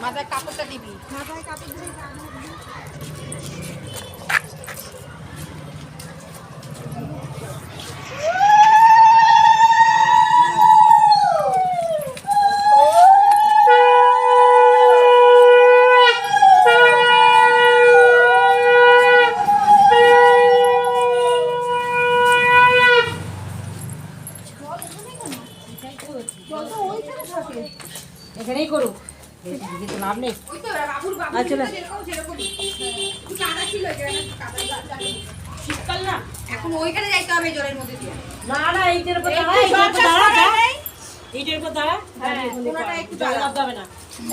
মাথায় কাপড়টা দিবি। মাথায় কাপড় দিয়ে এখানেই করুক কিন্তু লাভ নেই ওই তো বাবুর বাবুর আচ্ছা, না। যেরকম সেরকমই একটু কাদা ছিল যেখানে কাদা গাছ আছে। শীতকাল না? এখন ওইখানে যাইতে হবে জলের মধ্যে না না এইটার উপর দাঁড়া এইটার উপর দাঁড়া সরাই যা। নেই। এইটার উপর দাঁড়া। হ্যাঁ, দাঁড়িয়ে ওখানে কোনোটা কর। একটু জল দাঁড়া। না।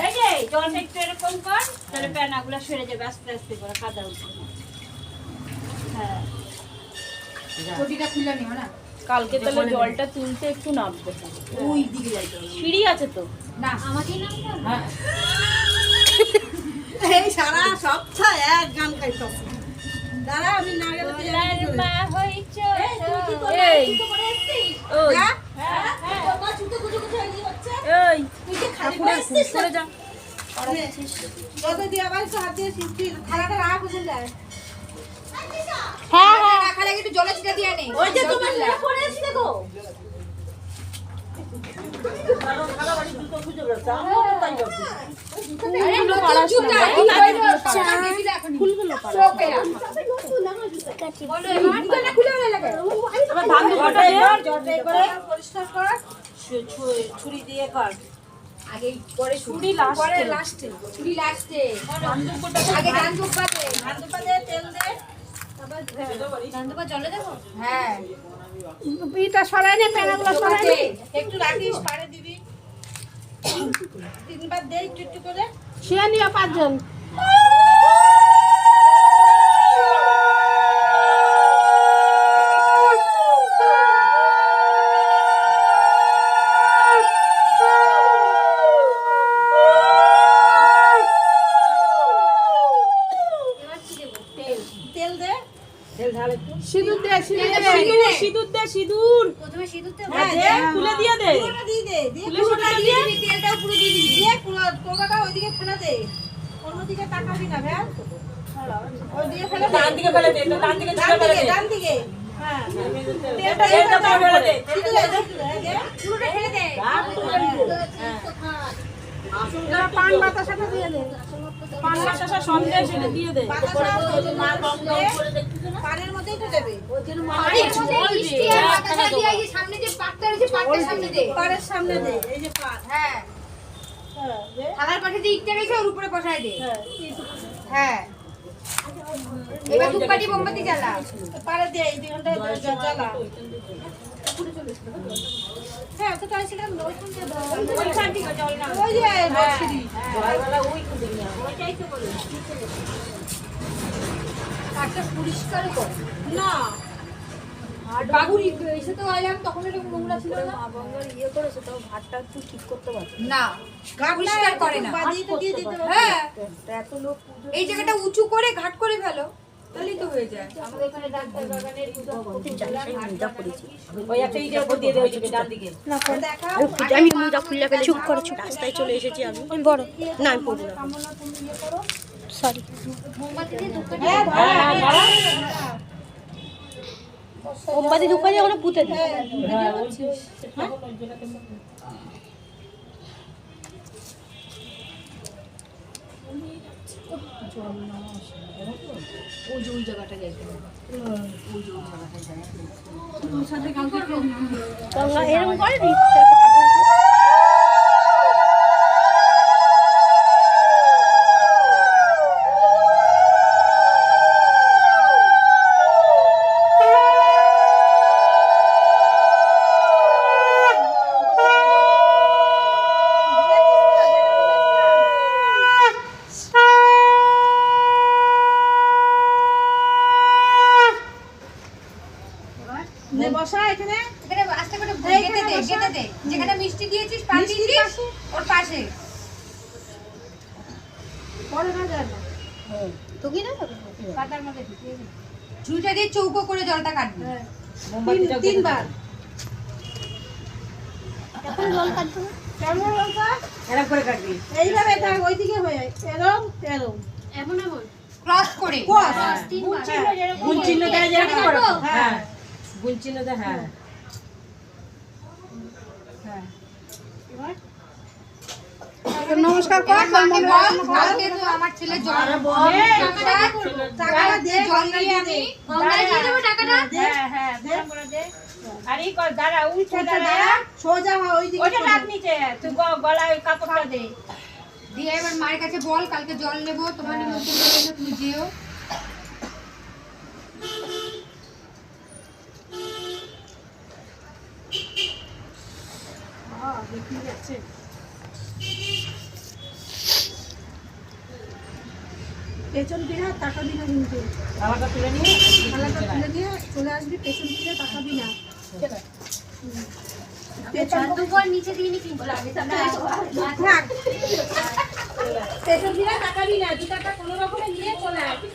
এই যে জলটা একটু এরকম কর তাহলে প্যানাগুলো সরে যাবে আস্তে আস্তে করে কাদা উঠবে। হ্যাঁ। চটিটা খুলে নিও না। কালকে তাহলে জলটা তুলতে একটু নামবে। ওই দিকে যাইতে সিঁড়ি আছে তো? না। হ্যাঁ। এই সারা সপ্তাহ এক গান গাইতেছে দাঁড়া আমি না গেলে হ্যাঁ? হ্যাঁ হ্যাঁ? হ্যাঁ। জলে ছিটা দিয়ে নে ওই। যে। তোমার তুললা। মেয়ে পড়ে আছে দেখো আরে নতুন জুতা, এই বাইরে চা। ফুলগুলো পাড়া চোখে রাখ। বলো এবার, জুতাটা খুলে ফেলে লাগে। আবার ধান জলটা এবার ছুরি দিয়ে কর। আগে পরে ছুরি last লাস্টে ছুরি লাস্টে আগে ধান দুব্বাতে ধান দুপা দে তেল দে। হ্যাঁ। পিঠা সরাই নে পেনাগুলো সরাই নে। দুব্বাতে। একটু রাখিস পাড়ে দিবি। তিনবার দেই চুটি করে। শুয়ে নিও পাঁচজন। সিঁদুর দে সিঁদুর দে। সিঁদুর সিঁদুর দে সিঁদুর। হ্যাঁ দে খুলে দিয়ে দে। দিয়ে দে দিয়ে তেলটাও পুরো দিয়ে দিবি। দিয়ে পুরো টোকাটা ওইদিকে ফেলে দে। অন্যদিকে তাকাবি না ভ্যান ওইদিকে ফেলে ডান দিকে ফেলে দে একটু ডান দিকে ফেলে দে। ডান দিকে হ্যাঁ তেলটা তেলটা ফেলে দে। সিঁদুর দে সিঁদুর দে দে। পুরোটা ফেলে দে। পান বাতাসাটা দিয়ে দে। পান বাতাসা সন্দেশ দিয়ে দে। বাতাসা পানের মধ্যেই তো দেবে দিয়ে এই সামনে যে পাটটা রয়েছে পাটটার সামনে দে। পানের সামনে দে এই যে পান হ্যাঁ। হ্যাঁ থালার পাশে যে ইটটা রয়েছে ওর উপরে বসায় দে। হ্যাঁ হ্যাঁ। এবার ধূপকাঠি মোমবাতি জ্বালা। পারে দে এই দুঘন্টা জ্বালা। হ্যাঁ তো তাই সেটা ওইখান থেকে ওইখান থেকে জল না ওই যে নরসিংদী। জলবেলা ওই খুলে নিয়ে পাটটা পরিষ্কার কর। না। বাবুর এসে তো আইলাম তখন নোংরা ছিল না? ইয়ে করেছে তো ভাতটা একটু ঠিক করতে পারছে না পরিষ্কার করে না। বাদিয়ে তো দিয়ে দিতে হবে হ্যাঁ। এত লোক এই জায়গাটা উঁচু করে ঘাট করে ফেলো তাহলেই তো হয়ে যায়। আমাদের এখানে ডাক্তার বাগানের ওই একটা ইটের উপর দিয়ে দে ওই ডান দিকে। দেখাও আমি মুজা খুললে ফেলে চুপ করো চুপ রাস্তায় চলে এসেছি আমি। আমি বড়। না আমি পড়ি না। সরি। মোমবাতি ঢুকালে ওখানে পুঁতে দিই হ্যাঁ? ওই যে তখন ওই জায়গাতে ওই যে ওই জায়গাটা যাইতে হবে গঙ্গা এরকম করে নি বসা এখানে। এখানে আস্তে করে গেটে দে গেটে দে। যেখানে মিষ্টি দিয়েছিস পান দিয়েছিস ওর পাশে। পরে না যায় না? তো কি না? পাতার মধ্যে ঝুঁটা দিয়ে চৌকো করে জলটা কাটবি। মোমবাতিটা তিনবার। এখন জল কাটবো কেমন লঙ্কা এরকম করে কাটবি। এইভাবে থাক ওইদিকে হয়ে এরম এরম এমন এমন? ক্রস করে। ক্রস তিনবার। গুণ চিহ্ন দেয় যেরকম এরকম হ্যাঁ। দেয় হ্যাঁ। নমস্কার কর এবার কালকে তো আমার ছেলে জল টাকাটা দে জল দিয়ে আমি। গঙ্গায় দিয়ে দেবো টাকাটা? হ্যাঁ হ্যাঁ প্রণাম করে দে। আর কর দাঁড়া উঠে দাঁড়া। সোজা হওয়া ওইদিকে ওটা রাখ নিচে তুই গ- গলায় ওই কাপড়টা দে। দিয়ে এবার মায়ের কাছে বল কালকে জল নেব তোমার নিমন্ত্রণ তুমি যেও। পেছন ফিরে তাকাবি না কিন্তু। তুলে নিয়ে থালাটা তুলে নিয়ে চলে আসবি পেছন ফিরে তাকাবি না। পেছন দুপুর নিচে দিয়ে নি কিন্তু। থাক পেছন ফিরে তাকাবি না দুটাটা কোনো রকমে নিয়ে চলে আসবি